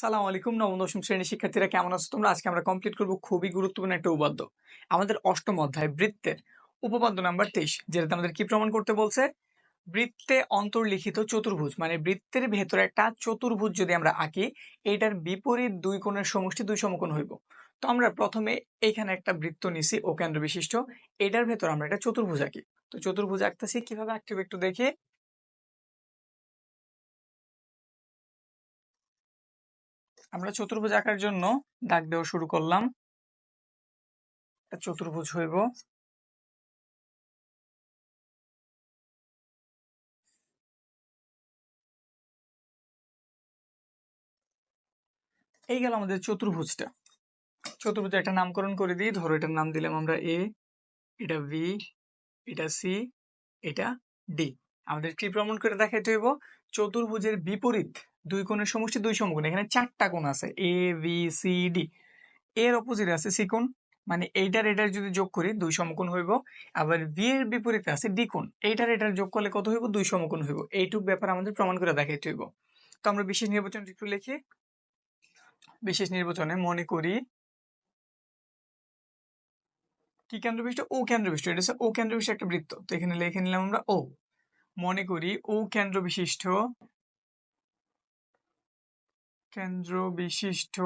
সালাম আলাইকুম, নবম, দশম শ্রেণির শিক্ষার্থীরা কেমন আছো? তোমরা আজকে আমরা কমপ্লিট করব খুবই গুরুত্বপূর্ণ একটা উপাদ্য। আমাদের অষ্টম অধ্যায়, বৃত্তের উপপাদ্য নাম্বার তেইশ, যেটাতে আমাদের কি প্রমাণ করতে বলছে? বৃত্তে অন্তর্লিখিত চতুর্ভুজ মানে বৃত্তের ভেতরে একটা চতুর্ভুজ যদি আমরা আঁকি এটার বিপরীত দুই কোণের সমষ্টি দুই সমকোণ হইব। তো আমরা প্রথমে এখানে একটা বৃত্ত নিছি, ও কেন্দ্র বিশিষ্ট এটার ভেতর আমরা একটা চতুর্ভুজ আঁকি। তো চতুর্ভুজ আঁকতেছি, কীভাবে আঁকতে একটু দেখি। আমরা চতুর্ভুজ আঁকার জন্য দাগ দেওয়া শুরু করলাম। চতুর্ভুজ হইব। এই গেল আমাদের চতুর্ভুজটা। চতুর্ভুজ একটা নামকরণ করে দিই। ধরো এটার নাম দিলাম আমরা এ এটা ভি এটা সি এটা ডি আমাদের কি প্রমাণ করে দেখাইতে হইব? চতুর্ভুজের বিপরীত দুই কোণের সমষ্টি দুই সমকোণ, এখানে চারটা কোণ আছে এ বি সি ডি এর অপোজিট আছে সি কোণ মানে এইটার এটার যদি যোগ করি, দুই সমকোণ হইব। আবার বি এর বিপরীতে আছে ডি কোণ, এইটার এটার যোগ করলে কত হইব? দুই সমকোণ হইব। এইটুক ব্যাপার আমাদের প্রমাণ করে দেখাইতে হইব। তো আমরা বিশেষ নির্বাচন একটু লিখি। বিশেষ নির্বাচনে মনে করি, কি কেন্দ্র বিশিষ্ট ও কেন্দ্রবিষ্ট, এটা হচ্ছে ও কেন্দ্র বিশিষ্ট একটা বৃত্ত। তো এখানে লিখে নিলাম আমরা ও মনে করি, ও কেন্দ্র বিশিষ্ট কেন্দ্র বিশিষ্ট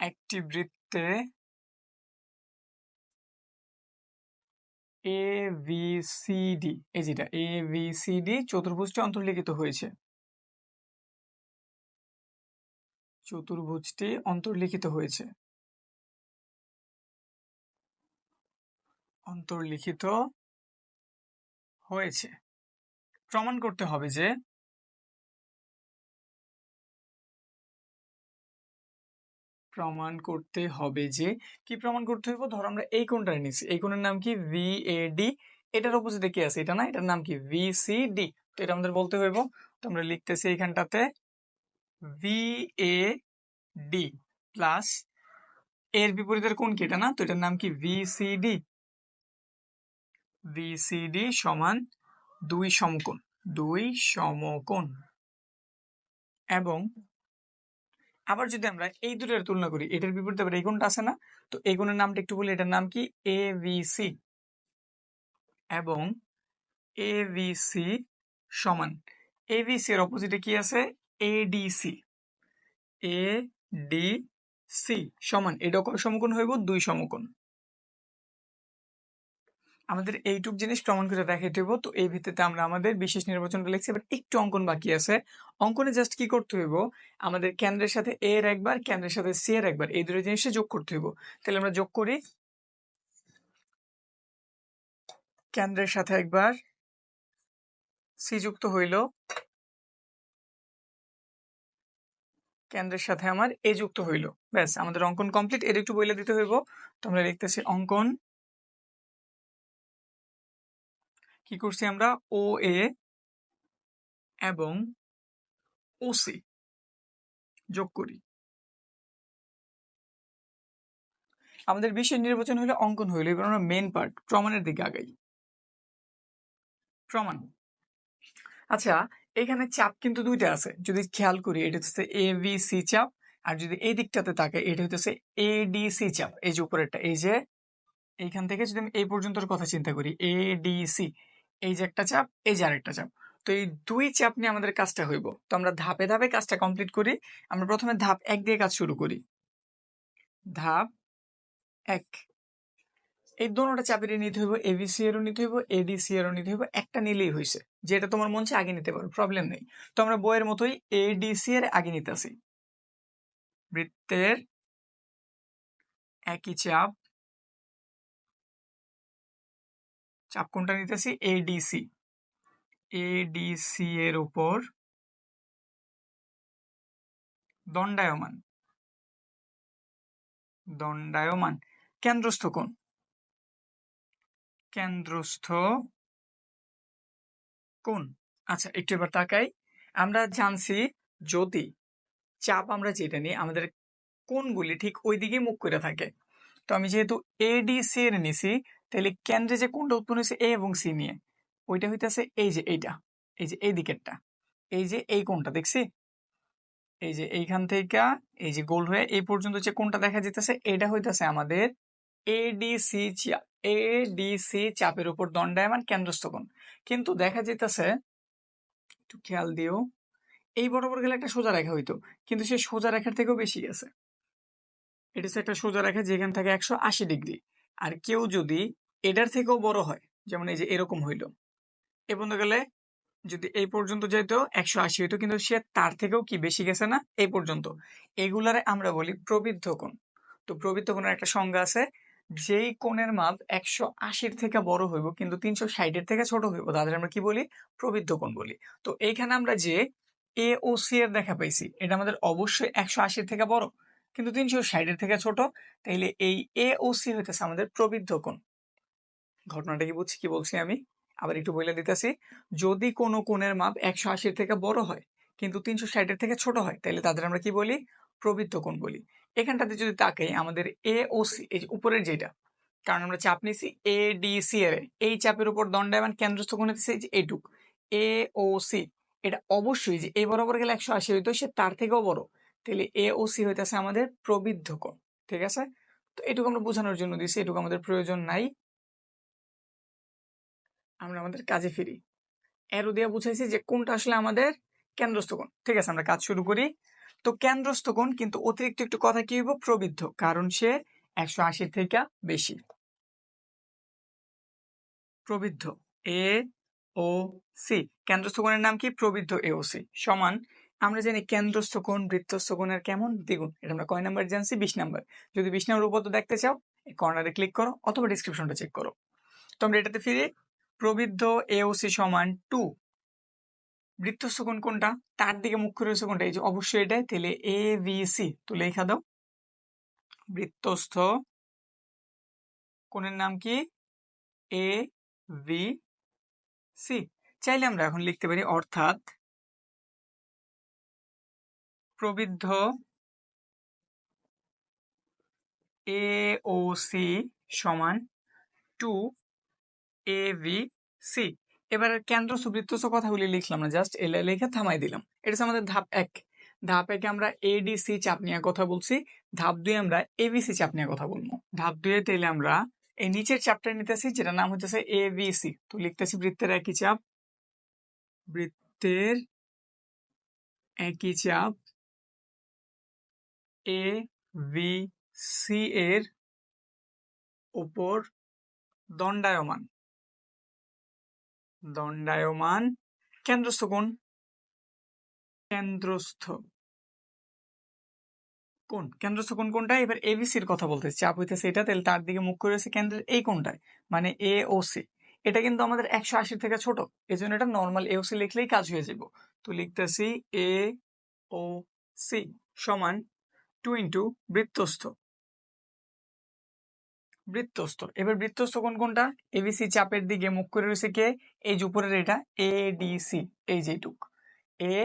একটি বৃত্তে এ ভি সি ডি এই যেটা এ ভি সি ডি চতুর্ভুজটি অন্তর্লিখিত হয়েছে। চতুর্ভুজটি অন্তর্লিখিত হয়েছে। অন্তর্লিখিত হয়েছে। প্রমাণ করতে হবে যে প্রমাণ করতে হবে যে কি প্রমাণ করতে হইব? ধর আমরা এই কোণটা নিছি। এই কোণের নাম কি? ভি এ ডি এটার অপোজিটে কি আছে? এটা না? এটার নাম কি? ভি সি ডি তো এটা আমাদের বলতে হইব। তো আমরা লিখতেছি এইখানটাতে ভি এ ডি প্লাস এর বিপরীতের কোণ কি? এটা না? তো এটার নাম কি? B C D B C D সমান দুই সমকোণ দুই সমকোণ। এবং আবার যদি আমরা এই দুটোর তুলনা করি, এটার বিপরীতে আবার এই কোণটা আছে না? তো এই কোণের নামটা একটু বলি, এটার নাম কি? এ সি এবং এ সি সমান এ সি এর অপোজিটে কি আছে? এডিসি এ ডি সি সমান এটা সমকোণ হইব, দুই সমকোণ। আমাদের এইটুক জিনিস প্রমাণ করে দেখাইতে হইব তো এই ভিত্তিতে আমরা আমাদের বিশেষ নির্বাচনটা লিখছি, এবার একটু অঙ্কন বাকি আছে। অঙ্কনে জাস্ট কি করতে হইব? আমাদের কেন্দ্রের সাথে এ এর একবার, কেন্দ্রের সাথে সি এর একবার, এই দুটো জিনিসটা যোগ করতে হইব। তাহলে আমরা যোগ করি। কেন্দ্রের সাথে একবার সি যুক্ত হইল। কেন্দ্রের সাথে আমার এ যুক্ত হইল। ব্যাস, আমাদের অঙ্কন কমপ্লিট এর একটু বইলে দিতে হইব। তো আমরা লিখতেছি অঙ্কন কি করছি আমরা? ও এ এবং ও সি যোগ করি। আমাদের বিশেষ নির্বাচন হইলে অঙ্কন হইল, এবার আমরা মেন পার্ট প্রমাণের দিকে আগাই। প্রমাণ। আচ্ছা এখানে চাপ কিন্তু দুইটা আছে। যদি খেয়াল করি, এটা হচ্ছে এ বি সি চাপ, আর যদি এই দিকটাতে তাকে এটা হইতেছে এ ডি সি চাপ। এই যে উপরেরটা, এই যে, এইখান থেকে যদি আমি এই পর্যন্তর কথা চিন্তা করি এ ডি সি এই যে একটা চাপ, এই যে আরেকটা চাপ। তো এই দুই চাপ নিয়ে আমাদের কাজটা হইব। তো আমরা ধাপে ধাপে কাজটা কমপ্লিট করি। আমরা প্রথমে ধাপ এক দিয়ে কাজ শুরু করি। ধাপ এক। এই দোনোটা চাপেরই নিতে হইব এবিসি এরও নিতে হইব এডিসি এরও নিতে হইব। একটা নিলেই হয়েছে যেটা তোমার মন আগে নিতে পারো প্রবলেম নেই। তো আমরা বইয়ের মতোই এডিসি এর আগে নিতে আসি বৃত্তের একই চাপ চাপ কোনটা নিতেছি এডিসি এডিসি এর উপর দণ্ডায়মান। দণ্ডায়মান। কেন্দ্রস্থ কোণ। কেন্দ্রস্থ কোণ। আচ্ছা একটু এবার তাকাই। আমরা জানছি যদি চাপ আমরা যেটা নিই, আমাদের কোণগুলি ঠিক ওই দিকে মুখ করে থাকে। তো আমি যেহেতু এডিসি এর নিছি তাহলে কেন্দ্রে যে কোনটা উৎপন্ন হয়েছে এ এবং সি নিয়ে, ওইটা হইতেছে এই যে এইটা, এই যে এই দিকেরটা, এই যে এই কোনটা, দেখছি? এই যে এইখান থেকে এই যে গোল হয়ে এই পর্যন্ত যে কোনটা দেখা যেতেছে এটা হইতাছে আমাদের এডিসি এডিসি চাপের উপর দণ্ডায়মান কেন্দ্রস্থ কোণ। কিন্তু দেখা যেতেছে একটু খেয়াল দিও, এই বরাবর গেলে একটা সোজা রেখা হইতো, কিন্তু সে সোজা রেখার থেকেও বেশি গেছে। এটা হচ্ছে একটা সোজা রেখা যেখান থেকে একশো আশি ডিগ্রি। আর কেউ যদি এটার থেকেও বড় হয়, যেমন এই যে এরকম হইল। এ পর্যন্ত গেলে যদি এই পর্যন্ত যেত একশো আশি হইতো, কিন্তু সে তার থেকেও কি বেশি গেছে না? এই পর্যন্ত। এগুলারে আমরা বলি প্রবৃদ্ধ কোণ। তো প্রবৃদ্ধ কোণের একটা সংজ্ঞা আছে, যেই কোণের মাপ একশো আশির থেকে বড় হইব, কিন্তু তিনশো ষাটের থেকে ছোট হইব, তাদের আমরা কি বলি? প্রবৃদ্ধ কোণ বলি। তো এইখানে আমরা যে এ ও সি এর দেখা পাইছি, এটা আমাদের অবশ্যই একশো আশির থেকে বড়, কিন্তু তিনশো ষাটের থেকে ছোট, তাইলে এই এ ও সি হইতেছে আমাদের প্রবৃদ্ধ কোণ। ঘটনাটা কি বুঝছি, কি বলছি আমি? আবার একটু বলে দিতেছি। যদি কোনো কোণের মাপ একশো আশির থেকে বড় হয়, কিন্তু তিনশো ষাটের থেকে ছোট হয় তাহলে তাদের আমরা কি বলি? প্রবৃত্ত কোণ বলি। এখানটাতে যদি তাকে আমাদের এ ও সি এই উপরের যেটা, কারণ আমরা চাপ নিছি এ ডি সি এর। এই চাপের উপর দণ্ডায়মান কেন্দ্রস্থ কোণ হচ্ছে যে এইটুক। এ ও সি এটা অবশ্যই যে এই বরাবর গেলে একশো আশি হইতো, সে তার থেকেও বড়। তাহলে এ ও সি হইতেছে আমাদের প্রবৃদ্ধ কোণ, ঠিক আছে? তো এটুকু আমরা বোঝানোর জন্য দিছি এটুকু আমাদের প্রয়োজন নাই। আমরা আমাদের কাজে ফিরি। এরো দিয়ে বুঝাইছি যে কোনটা আসলে আমাদের কেন্দ্রস্থ কোণ। ঠিক আছে, আমরা কাজ শুরু করি। তো কেন্দ্রস্থ কোণ কিন্তু অতিরিক্ত একটু কথা কি হইব? প্রবৃদ্ধ, কারণ সে একশো আশির থেকে বেশি। প্রবৃদ্ধ, এ, ও, সি। কেন্দ্রস্থ কোণের নাম কি? প্রবৃদ্ধ, এ, ও, সি। সমান, আমরা জানি কেন্দ্রস্থ কোণ, বৃত্তস্থ কোণের কেমন? দ্বিগুণ। এটা আমরা কয় নাম্বার জানছি? বিশ নাম্বার। যদি বিশ নাম্বার উপর দেখতে চাও কর্নারে ক্লিক করো অথবা ডিসক্রিপশনটা চেক করো। তো আমরা এটাতে ফিরে। প্রবৃদ্ধ এওসি সমান টু বৃত্তস্থ কোণ কোনটা? তার দিকে মুখ্য রয়েছে কোনটা? এই যে অবশ্যই এটাই, তাহলে এ ভি সি তো লেখা দাও। বৃত্তস্থ কোণের নাম কি? এ ভি সি চাইলে আমরা এখন লিখতে পারি, অর্থাৎ প্রবৃদ্ধ এ ও সি সমান টু এ ভি সি এবার কেন্দ্র সুবৃত্তস্থ কথাগুলি লিখলাম না জাস্ট এল লিখে থামাই দিলাম। এটা হচ্ছে আমাদের ধাপ এক। ধাপ একে আমরা এডিসি চাপ নিয়ে কথা বলছি। ধাপ দুই আমরা এবিসি চাপ নিয়ে কথা বলব। ধাপ দুয়ে তাইলে আমরা এই নিচের চাপটা নিতেছি যেটা নাম এ সি তো লিখতেছি বৃত্তের একই চাপ। বৃত্তের একই চাপ এ ভি সি এর উপর দণ্ডায়মান। দণ্ডায়মান, কেন্দ্রস্থ কোণ? কেন্দ্রস্থ কোন কেন্দ্রস্থ কোন কোনটা এবার এবিসির কথা বলতেছে চাপ হইতেছে এটা, তাহলে তার দিকে মুখ করে রয়েছে কেন্দ্রের এই কোনটায় মানে এ ও সি এটা কিন্তু আমাদের একশো আশি থেকে ছোট এই জন্য এটা নর্মাল এ ও সি লিখলেই কাজ হয়ে যাব তো লিখতেছি এ ও সি সমান টু ইন্টু বৃত্তস্থ। বৃত্তস্থ। এবার বৃত্তস্থ কোন কোনটা? এবিসি চাপের দিকে মুখ করে রয়েছে কে? এই যে উপরের এটা, এ ডি সি, এই যেটুক এ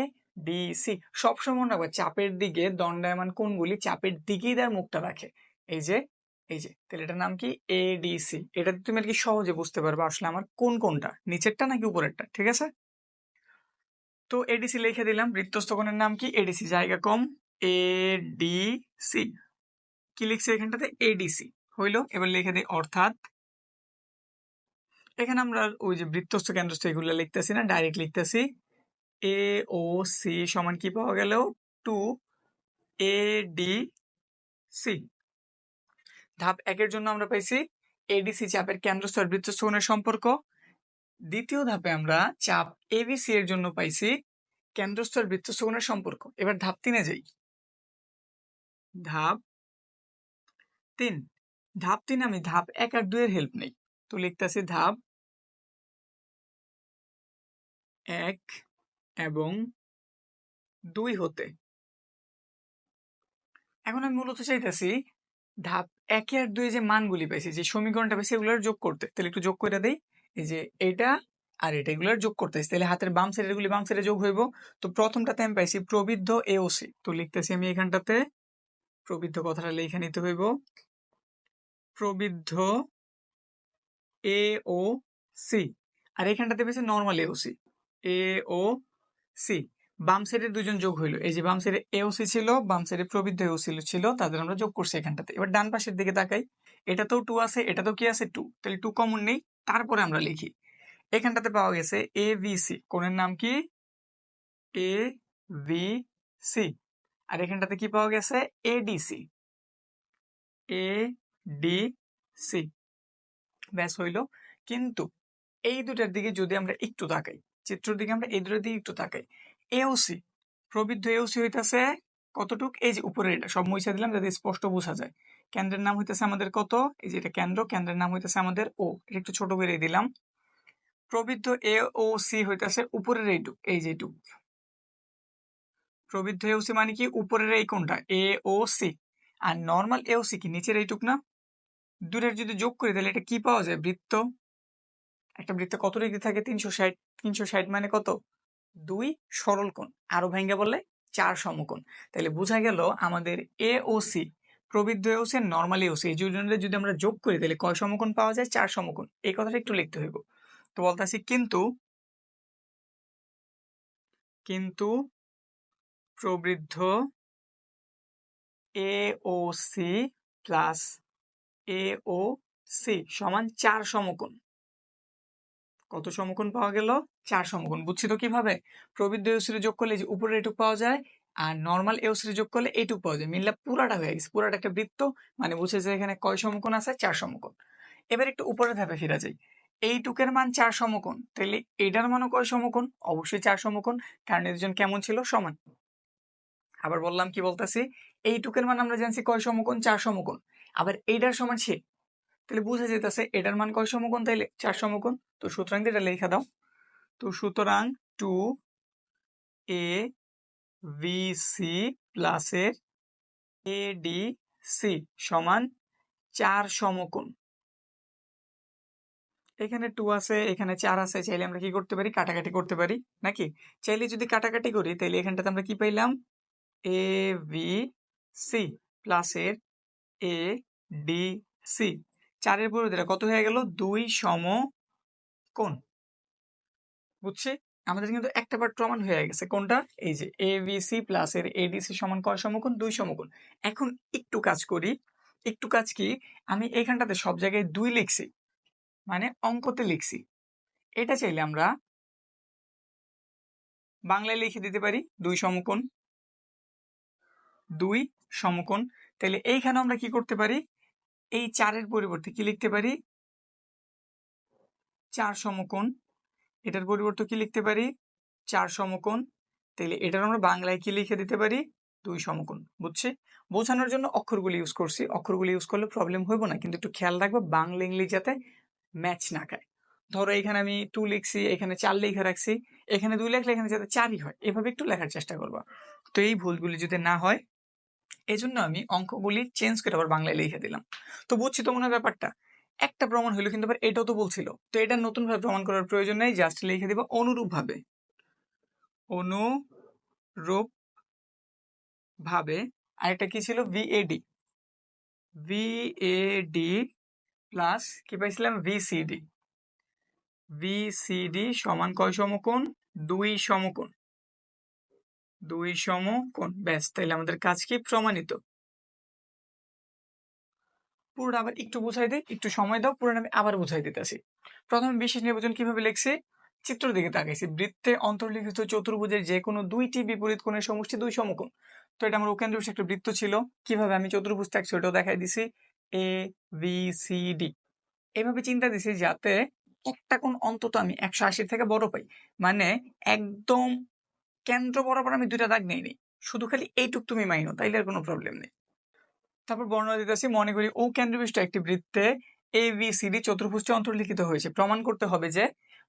ডি সি সবসময় রাখবে চাপের দিকে দণ্ডায়মান কোনগুলি চাপের দিকেই তার মুখটা রাখে। এই যে এই যে, তাহলে এটার নাম কি? A D C. এটা তুমি আর কি সহজে বুঝতে পারবে আসলে আমার কোন কোনটা, নিচেরটা নাকি উপরেরটা, ঠিক আছে? তো এডিসি লিখে দিলাম, বৃত্তস্থ কোণের নাম কি? এডিসি জায়গা কম এডিসি কি লিখছে এখানটাতে? এডিসি হইল। এবার লিখে দিই, অর্থাৎ এখানে আমরা ওই যে বৃত্তস্থ কেন্দ্রস্থ এগুলো লিখতেছি না ডাইরেক্ট লিখতেছি। এ ও সি সমান কি পাওয়া গেল? টু এ ডি সি ধাপ একের জন্য আমরা পাইছি এডিসি চাপের কেন্দ্রস্থ আর বৃত্তস্থ কোণের সম্পর্ক। দ্বিতীয় ধাপে আমরা চাপ এবিসি এর জন্য পাইছি কেন্দ্রস্থ আর বৃত্তস্থ কোণের সম্পর্ক। এবার ধাপ তিনে যাই। ধাপ তিন। ধাপ তিন আমি ধাপ এক আর দুইয়ের হেল্প নেই। তো লিখতেছি ধাপ এক এবং দুই হতে। এখন আমি মূলত চাইতেছি ধাপ একে আর দুই যে মানগুলি পাইছি, যে সমীকরণটা পেয়েছি এগুলোর যোগ করতে। তাহলে একটু যোগ করে দেই। এই যে এটা আর এটা এগুলোর যোগ করতে তাহলে হাতের বাম সাইডের গুলি বাম সাইডে যোগ হইব। তো প্রথমটাতে আমি পাইছি প্রবৃদ্ধ এওসি তো লিখতেছি আমি এখানটাতে প্রবৃদ্ধ কথাটা লিখে নিতে হইব। প্রবৃদ্ধ এ ও সি আর এখানটাতে পেয়েছে normal A O C A O C বাম সাইডের দুজন যোগ হইল। এই যে বাম সাইডে এওসি ছিল, বাম সাইডে প্রবৃদ্ধ এওসি ছিল, তাদের আমরা যোগ করছি এখানটাতে। এবার ডান পাশের দিকে তাকাই। এটাতেও টু আছে, এটাতেও কি আছে? টু তাহলে টু কমন নেই। তারপরে আমরা লিখি। এখানটাতে পাওয়া গেছে এ সি কোণের নাম কি? এ ভি সি আর এখানটাতে কি পাওয়া গেছে? ADC A D, C. ব্যাস হইল। কিন্তু এই দুটার দিকে যদি আমরা একটু তাকাই, চিত্রের দিকে আমরা এই দুটার দিকে একটু তাকাই এওসি প্রবৃদ্ধ এওসি হইতাছে কতটুক? এই যে উপরে এটা, সব মুছে দিলাম যাতে স্পষ্ট বোঝা যায়। কেন্দ্রের নাম হইতেছে আমাদের কত? এই যে এটা কেন্দ্র, কেন্দ্রের নাম হইতেছে আমাদের ও। এটা একটু ছোট করে দিলাম। প্রবৃদ্ধ এ ও সি হইতেছে উপরের এইটুক এই যে এইটুক প্রবৃদ্ধ এওসি মানে কি? উপরের এই কোনটা? A O C. R normal AOC কি? নিচের এইটুক না? দূরের যদি যোগ করি, তাহলে এটা কি পাওয়া যায়? বৃত্ত। একটা বৃত্ত কত ডিগ্রি থাকে? তিনশো ষাট। তিনশো ষাট মানে কত? দুই সরল কোণ। আরও ভেঙ্গে বললে চার সমকোণ। তাহলে বোঝা গেল আমাদের এ ও সি প্রবৃদ্ধ এও সি নর্মাল এও সি এই দুজনের যদি আমরা যোগ করি, তাহলে কয় সমকোণ পাওয়া যায়? চার সমকোণ। এই কথাটা একটু লিখতে হইব। তো বলতেছি, কিন্তু কিন্তু প্রবৃদ্ধ A O C plus A, O, C সমান চার সমকোণ। কত সমকোণ পাওয়া গেল? চার সমকোণ। বুঝছি তো কীভাবে? প্রবৃদ্ধ এউসিরে যোগ করলে যে উপরে এটুক পাওয়া যায় আর নর্মাল এউসিরে যোগ করলে এইটুক পাওয়া যায়। মিললে পুরাটা হয়ে গেছে, পুরাটা একটা বৃত্ত মানে বুঝে যে এখানে কয় সমকোণ আছে? চার সমকোণ। এবার একটু উপরে ধাপে ফিরা যাই। এইটুকের মান চার সমকোণ। তাহলে এটার মানও কয় সমকোণ? অবশ্যই চার সমকোণ, কারণ দুজন কেমন ছিল? সমান। আবার বললাম কি বলতেছি? এইটুকের মান আমরা জানছি কয় সমকোণ? চার সমকোণ। আবার এইটার সমান সে। তাহলে বুঝা যেতেছে এটার মান কয় সমকোণ তাইলে? চার সমকোণ। তো সুতরাং এটা লেখা দাও। তো সুতরাং টু এ ভি সি প্লাসের এ ডি সি সমান চার সমকোণ। এখানে টু আছে, এখানে চার আছে, চাইলে আমরা কি করতে পারি? কাটাকাটি করতে পারি, নাকি? চাইলে যদি কাটাকাটি করি তাহলে এখানটাতে আমরা কি পাইলাম? এ ভি সি প্লাসের এ ডি সি চারের পরিবর্তে কত হয়ে গেল? দুই সম বুঝছি? আমাদের কিন্তু একটা পার্ট প্রমাণ হয়ে গেছে। কোনটা? এই যে এ বি সি প্লাস এর এডিসি সমান কয় সমকোণ? দুই সমকোণ। এখন একটু কাজ করি। একটু কাজ কি? আমি এখানটাতে সব জায়গায় দুই লিখছি। মানে অঙ্কতে লিখছি। এটা চাইলে আমরা বাংলায় লিখে দিতে পারি। দুই সমকোণ। দুই সমকোণ। তাহলে এইখানে আমরা কি করতে পারি? এই চারের পরিবর্তে কি লিখতে পারি? চার সমকোণ। এটার পরিবর্তে কি লিখতে পারি? চার সমকোণ। তাহলে এটার আমরা বাংলায় কি লিখে দিতে পারি? দুই সমকোণ, বুঝছি? বোঝানোর জন্য অক্ষরগুলি ইউজ করছি। অক্ষরগুলি ইউজ করলে প্রবলেম হইব না, কিন্তু একটু খেয়াল রাখব, বাংলা ইংলিশ যাতে ম্যাচ না খায়। ধরো এখানে আমি টু লিখছি, এখানে চার লিখে রাখছি। এখানে দুই লেখলে এখানে যাতে চারই হয়। এভাবে একটু লেখার চেষ্টা করব। তো এই ভুলগুলি যদি না হয় এই জন্য আমি অঙ্কগুলি চেঞ্জ করে আবার বাংলায় লিখে দিলাম। তো বুঝছি তো মনে ব্যাপারটা? একটা প্রমাণ হইল কিন্তু এটাও তো বলছিল। তো এটা নতুন ভাবে প্রমাণ করার প্রয়োজন নেই জাস্ট লিখে দিব অনুরূপ ভাবে অনুরূপ ভাবে আরেকটা কি ছিল? ভিএডি ভিএডি প্লাস কি পাইছিলাম? ভিসিডি ভিসিডি সমান কয় সমকোণ? দুই সমকোণ। দুই সমকোণ। ব্যাস, তাইলে আমাদের কাজ কি? প্রমাণিত। পুরোটা আবার একটু বুঝাই দিই একটু সময় দাও, পুরোটা আমি আবার বুঝাই দিতেছি। প্রথমে বিশেষ নির্বাচন কীভাবে লিখছি? চিত্র দিকে তাকাইছি। বৃত্তে অন্তর্লিখিত চতুর্ভুজের যে কোনো দুইটি বিপরীত কোণের সমষ্টি দুই সমকোণ। তো এটা আমার ওকেন্দ্র একটা বৃত্ত ছিল। কীভাবে আমি চতুর্ভুজ থাকছি ওটাও দেখাই দিছি। এ বি সি ডি এভাবে চিন্তা দিছি যাতে একটা কোণ অন্তত আমি একশো আশি থেকে বড় পাই। মানে একদম কেন্দ্র বরাবর আমি দুইটা দাগ নেই শুধু খালি এইটুক তুমি মাইনো, তাইলে আর কোনো প্রবলেম নেই। তারপর বর্ণনা দিতেছি, মনে করি ও কেন্দ্রবিষ্ট একটি বৃত্তে এ বি সি ডি চতুর্ভুজটি অন্তর্লিখিত হয়েছে। প্রমাণ করতে হবে যে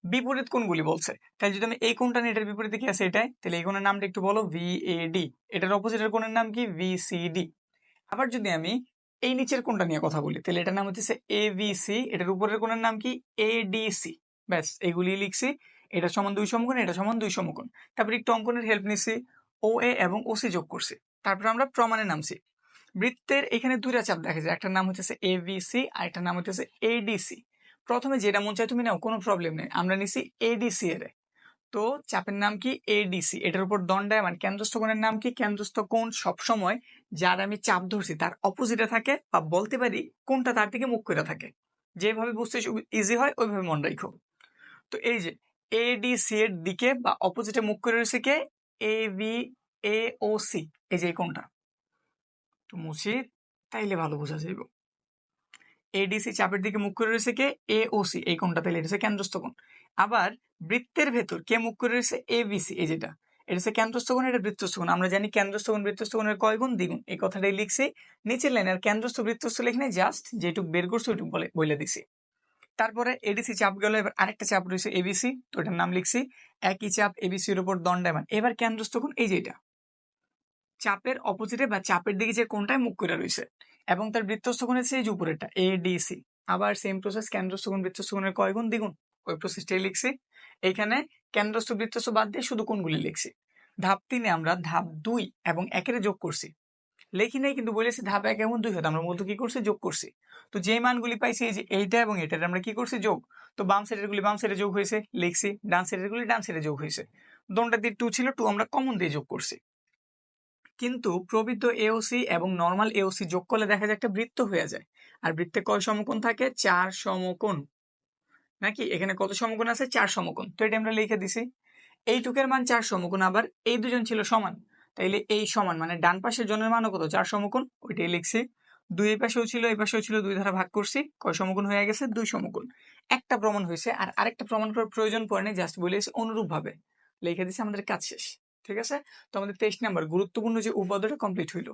বিপরীত কোণগুলি বলছে। তাই যদি আমি এই কোণটা নিয়ে এটার বিপরীতে কি আছে এটাই তাহলে এই কোণের নামটা একটু বলো ভি এ ডি এটার অপোজিটের কোণের নাম কি? ভি সি ডি আবার যদি আমি এই নিচের কোণটা নিয়ে কথা বলি তাহলে এটার নাম হচ্ছে এ বি সি এটার উপরের কোণের নাম কি? এ ডি সি ব্যাস এগুলি লিখছি। এটা সমান দুই সমকোণ, এটা সমান দুই সমকোণ। তারপর একটু অঙ্কনের হেল্প নিছি। ও এ এবং ও সি যোগ করছি। তারপর আমরা প্রমাণে নামছি। বৃত্তের এখানে দুইটা চাপ দেখা যায়। একটার নাম হচ্ছে এ বি সি আর একটার নাম হচ্ছে এডিসি প্রথমে যেটা মন চায় তুমি নাও, কোনো প্রবলেম নেই। আমরা নিছি এডিসি এর। তো চাপের নাম কি? এডিসি এটার উপর দণ্ডায়মান কেন্দ্রস্থ কোণের নাম কি? কেন্দ্রস্থ কোণ সবসময় যার আমি চাপ ধরছি, তার অপোজিটে থাকে বা বলতে পারি কোনটা তার দিকে মুখ করে থাকে। যেভাবে বুঝতে ইজি হয়, ওইভাবে মনে রাখো তো এই যে এডিসি এর দিকে বা অপোজিটে মুখ করে রয়েছে কে? A B A O C এই যে কোনটা তো মুছি তাইলে ভালো বোঝা যাইব। এডিসি চাপের দিকে মুখ করে রয়েছে কে? এ ও সি এই কোনটা তাইলে এটা কেন্দ্রস্থ কোণ। আবার বৃত্তের ভেতর কে মুখ করে রয়েছে? এ বিসি এই যেটা। এটা কেন্দ্রস্থ কোণ, এটা বৃত্তস্থ কোণ। আমরা জানি কেন্দ্রস্থ কোণ, বৃত্তস্থ কোণের কয় গুণ দ্বিগুণ? এই কথাটাই লিখছি। নিচের লাইন আর কেন্দ্রস্থ, বৃত্তস্থ লিখে জাস্ট যেটুক বের করছে ওইটুক বলে বলে দিছি। তারপরে এডিসি চাপ গেল, এবার আরেকটা চাপ রয়েছে এবিসি তো এটার নাম লিখছি। একই চাপ এবিসির উপর দণ্ডায়মান এবার কেন্দ্রস্থ কোণ এই যে এটা। চাপের অপোজিটে বা চাপের দিকে যে কোনটায় মুখ করে রয়েছে, এবং তার বৃত্তস্থ কোণ হচ্ছে এই যে উপরেরটা এডিসি আবার সেম প্রসেস কেন্দ্রস্থ কোণ, বৃত্তস্থ কোণের কয় গুণ? দ্বিগুণ ওই প্রসেসটাই লিখছি। এইখানে কেন্দ্রস্থ, বৃত্তস্থ বাদ দিয়ে শুধু কোণগুলি লিখছি। ধাপ তিনে আমরা ধাপ দুই এবং একের যোগ করছি। লেখি নাই, কিন্তু বলেছি ধাপ এক এবং দুই হতো। আমরা মূলত কি করছি? যোগ করছি। তো যে মানগুলি পাইছি এই যে এইটা এবং এটা আমরা কি করছি? যোগ। তো বাম সাইডের গুলি বাম সাইডে যোগ হয়েছে, লিখছি, ডান সাইডের গুলি ডান সাইডে যোগ হয়েছে। দোনটা দিয়ে টু ছিল টু আমরা কমন দিয়ে যোগ করছি। কিন্তু প্রবৃদ্ধ এওসি এবং নর্মাল এওসি যোগ করলে দেখা যায় একটা বৃত্ত হয়ে যায়। আর বৃত্তে কয় সমকোণ থাকে? চার সমকোণ। নাকি? এখানে কত সমকোণ আছে? চার সমকোণ। তো এটা আমরা লিখে দিছি। এইটুকের মান চার সমকোণ, আবার এই দুজন ছিল সমান। তাইলে এই সমান মানে ডান পাশের জনের মানও কত? চার সমকোণ, ওইটাই লিখছি। দুই পাশেও ছিল, এই পাশেও ছিল, দুই ধারা ভাগ করছি, কয় সমকোণ হয়ে গেছে? দুই সমকোণ। একটা প্রমাণ হয়েছে, আর আরেকটা প্রমাণ করার প্রয়োজন পড়েনি জাস্ট বলেছি অনুরূপ ভাবে লিখে দিয়েছে আমাদের কাজ শেষ, ঠিক আছে? তো আমাদের তেইশ নাম্বার, গুরুত্বপূর্ণ যে উপাদ্যটা কমপ্লিট হইল।